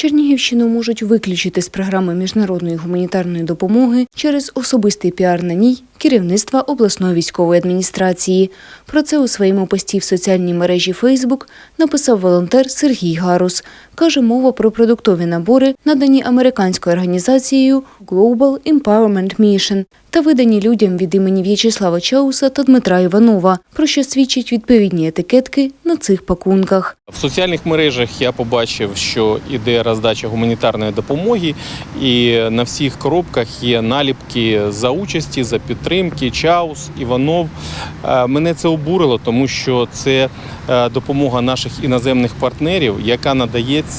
Чернігівщину можуть виключити з програми міжнародної гуманітарної допомоги через особистий піар на ній керівництва обласної військової адміністрації. Про це у своєму пості в соціальній мережі Facebook написав волонтер Сергій Гарус. Каже, мова про продуктові набори, надані американською організацією Global Empowerment Mission та видані людям від імені В'ячеслава Чауса та Дмитра Іванова, про що свідчать відповідні етикетки на цих пакунках. В соціальних мережах я побачив, що іде роздача гуманітарної допомоги, і на всіх коробках є наліпки за участі, за підтримки, Чаус, Іванов. Е, Мене це обурило, тому що це е, допомога наших іноземних партнерів, яка надається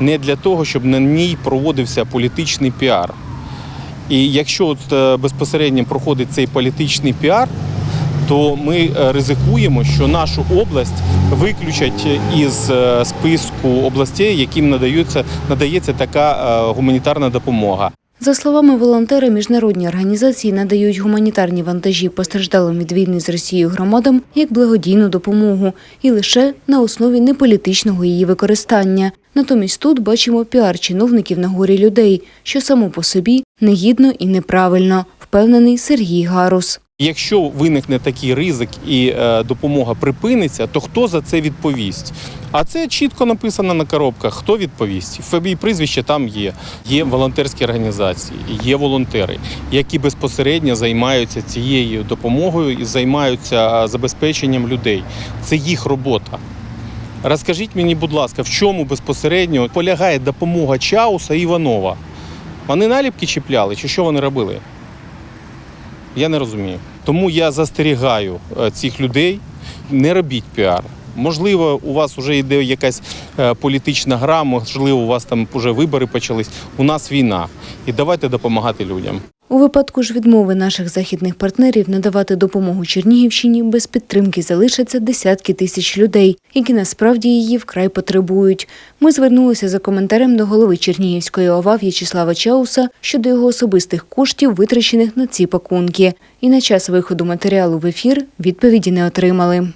не для того, щоб на ній проводився політичний піар. І якщо от е, безпосередньо проходить цей політичний піар, то ми е, ризикуємо, що нашу область виключать із е, списку областей, яким надається, надається така гуманітарна допомога. За словами волонтера, міжнародні організації надають гуманітарні вантажі постраждалим від війни з Росією громадам як благодійну допомогу і лише на основі неполітичного її використання. Натомість тут бачимо піар чиновників на горі людей, що само по собі негідно і неправильно, впевнений Сергій Гарус. Якщо виникне такий ризик і е, допомога припиниться, то хто за це відповість? А це чітко написано на коробках. Хто відповість? ФБІ прізвище там є. Є волонтерські організації, є волонтери, які безпосередньо займаються цією допомогою і займаються е, забезпеченням людей. Це їх робота. Розкажіть мені, будь ласка, в чому безпосередньо полягає допомога Чауса і Іванова? Вони наліпки чіпляли, чи що вони робили? Я не розумію. Тому я застерігаю е, цих людей, не робіть піар. Можливо, у вас вже йде якась е, політична гра, можливо, у вас там вже вибори почались. У нас війна. І давайте допомагати людям. У випадку ж відмови наших західних партнерів надавати допомогу Чернігівщині без підтримки залишаться десятки тисяч людей, які насправді її вкрай потребують. Ми звернулися за коментарем до голови Чернігівської ОВА В'ячеслава Чауса щодо його особистих коштів, витрачених на ці пакунки. І на час виходу матеріалу в ефір відповіді не отримали.